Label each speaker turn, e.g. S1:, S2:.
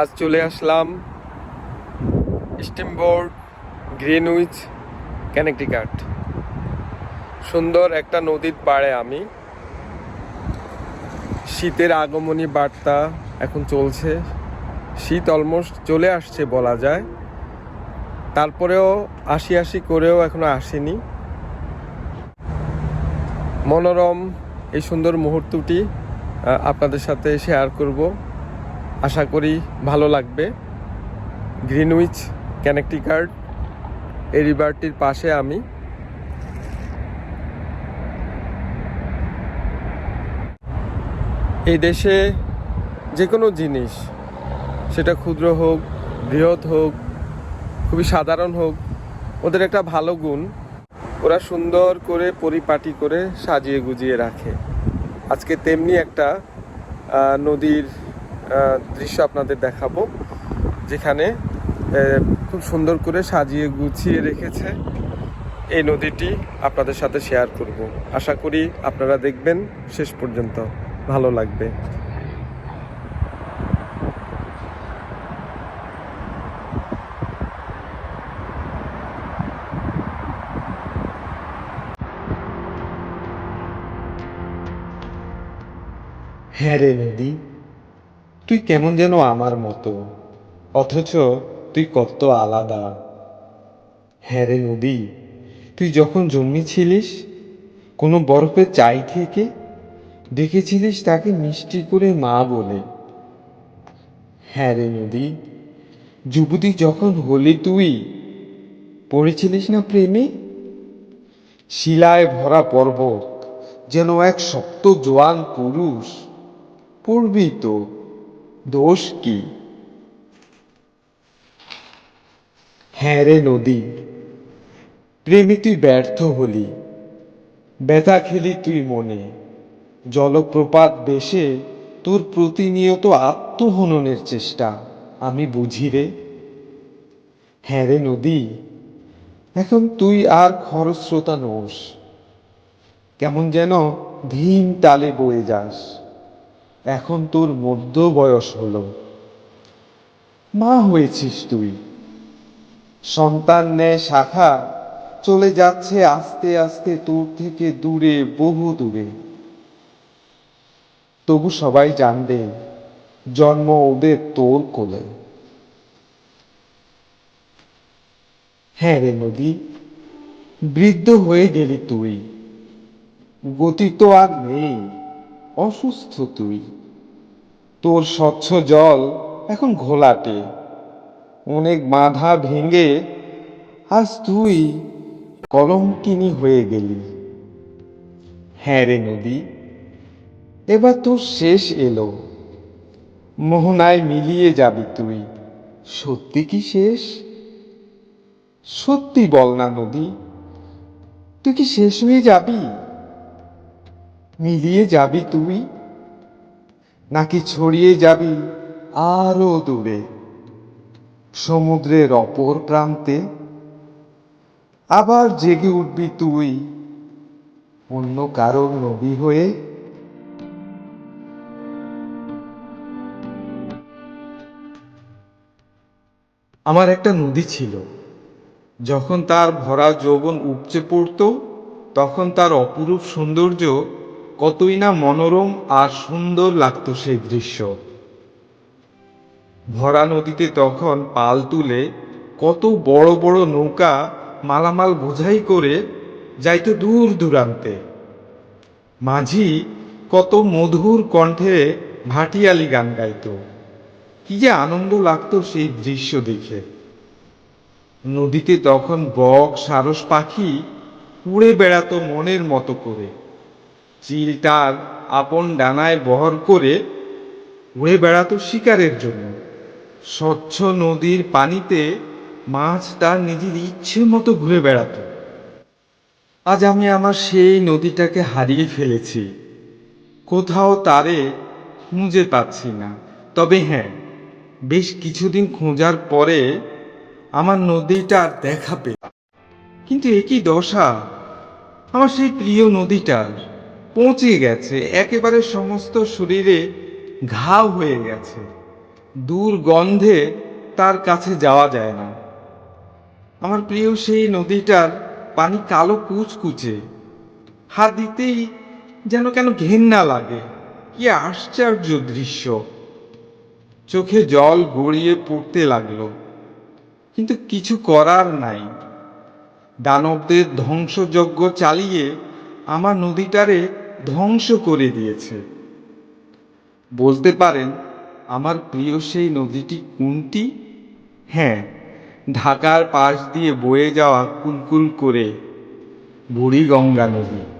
S1: আজ চলে আসলাম স্টিমবোর্ড Greenwich Connecticut সুন্দর একটা নদীর পাড়ে আমি। শীতের আগমনী বার্তা এখন চলছে। শীত অলমোস্ট চলে আসছে বলা যায়। তারপরেও আশি আশি করেও এখনও আসেনি। মনোরম এই সুন্দর মুহূর্তটি আপনাদের সাথে শেয়ার করব। আশা করি ভালো লাগবে। গ্রিনউইচ কানেকটিকার্ড এই রিভারটির পাশে আমি। এই দেশে যে কোনো জিনিস, সেটা ক্ষুদ্র হোক, বৃহৎ হোক, খুবই সাধারণ হোক, ওদের একটা ভালো গুণ। ওরা সুন্দর করে পরিপাটি করে সাজিয়ে গুজিয়ে রাখে। আজকে তেমনি একটা নদীর দৃশ্য আপনাদের দেখাবো, যেখানে খুব সুন্দর করে সাজিয়ে গুছিয়ে রেখেছে এই নদীটি আপনাদের সাথে শেয়ার করব। আশা করি আপনারা দেখবেন, শেষ পর্যন্ত ভালো লাগবে।
S2: হ্যাঁ রে নদী তুই কেমন যেন আমার মতো। অথচ তুই কত আলাদা। হ্যাঁ রে নদী তুই যখন জন্মেছিলিস, কোনো বরফের চাই থেকে দেখেছিলিস তাকে মিষ্টি করে মা বলে। হ্যাঁ রে নদী যুবতী যখন হলি তুই, পড়েছিলিস না প্রেমে? শিলায় ভরা পর্বত, যেন এক শক্ত জোয়ান পুরুষ, পড়বি তো। দোষ কি? হ্যাঁ রে নদী, প্রেমে তুই ব্যর্থ হলি, ব্যথা খেলি তুই মনে। জলপ্রপাত বেশে তোর প্রতিনিয়ত আত্মহননের চেষ্টা, আমি বুঝি রে। হ্যাঁ রে নদী, এখন তুই আর খরস্রোতা নোস, কেমন যেন ধীম তালে বয়ে যাস। এখন তোর মধ্য বয়স হলো। মা হয়েছিস তুই। সন্তান নেয় শাখা, চলে যাচ্ছে আস্তে আস্তে তোর থেকে দূরে, বহু দূরে। তবু সবাই জানবে, জন্ম ওদের তোর কোলে। হ্যাঁ রে নদী, বৃদ্ধ হয়ে গেলি তুই। গতি তো আর নেই। অসুস্থ তুই তোর স্বচ্ছ জল এখন ঘোলাটে। অনেক বাধা ভেঙে আজ তুই কলঙ্কিনী হয়ে গেলি। হ্যাঁ রে নদী, এবার তোর শেষ এলো। মোহনায় মিলিয়ে যাবি তুই। সত্যি কি শেষ? সত্যি বল না নদী, তুই কি শেষ হয়ে যাবি? মিলিয়ে যাবি তুই? নাকি ছড়িয়ে যাবি আরও দূরে? সমুদ্রের অপর প্রান্তে? আবার জেগে উঠবি তুই অন্য কারোর নদী হয়ে? আমার একটা নদী ছিল। যখন তার ভরা যৌবন উপচে পড়ত, তখন তার অপরূপ সৌন্দর্য কতই না মনোরম আর সুন্দর লাগতো সেই দৃশ্য। ভরা নদীতে তখন পাল তুলে কত বড় বড় নৌকা মালামাল বোঝাই করে যাইতো দূর দূরান্তে। মাঝি কত মধুর কণ্ঠে ভাটিয়ালি গান গাইত। কি যে আনন্দ লাগতো সেই দৃশ্য দেখে। নদীতে তখন বক, সারস পাখি উড়ে বেড়াতো মনের মতো করে। চিল তার আপন ডানায় বহর করে উড়ে বেড়াতো শিকারের জন্য। স্বচ্ছ নদীর পানিতে মাছ তার নিজের ইচ্ছে মতো ঘুরে বেড়াতো। আজ আমি আমার সেই নদীটাকে হারিয়ে ফেলেছি। কোথাও তারে খুঁজে পাচ্ছি না। তবে হ্যাঁ বেশ কিছুদিন খোঁজার পরে আমার নদীটা আর দেখা পেলাম। কিন্তু একই দশা আমার সেই প্রিয় নদীটার। পৌঁছে গেছে, একেবারে সমস্ত শরীরে ঘাও হয়ে গেছে। দুর্গন্ধে তার কাছে যাওয়া যায় না। আমার প্রিয় সেই নদীটার পানি কালো কুচকুচে। হাত দিতেই যেন কেন ঘেন্না লাগে। কি আশ্চর্য দৃশ্য। চোখে জল গড়িয়ে পড়তে লাগল। কিন্তু কিছু করার নাই। দানবদের ধ্বংসযজ্ঞ চালিয়ে আমার নদীটারে ধ্বংস করে দিয়েছে। বলতে পারেন, আমার প্রিয় সেই নদীটি কোনটি? হ্যাঁ ঢাকার পাশ দিয়ে বয়ে যাওয়া কুলকুল করে বুড়িগঙ্গা নদী।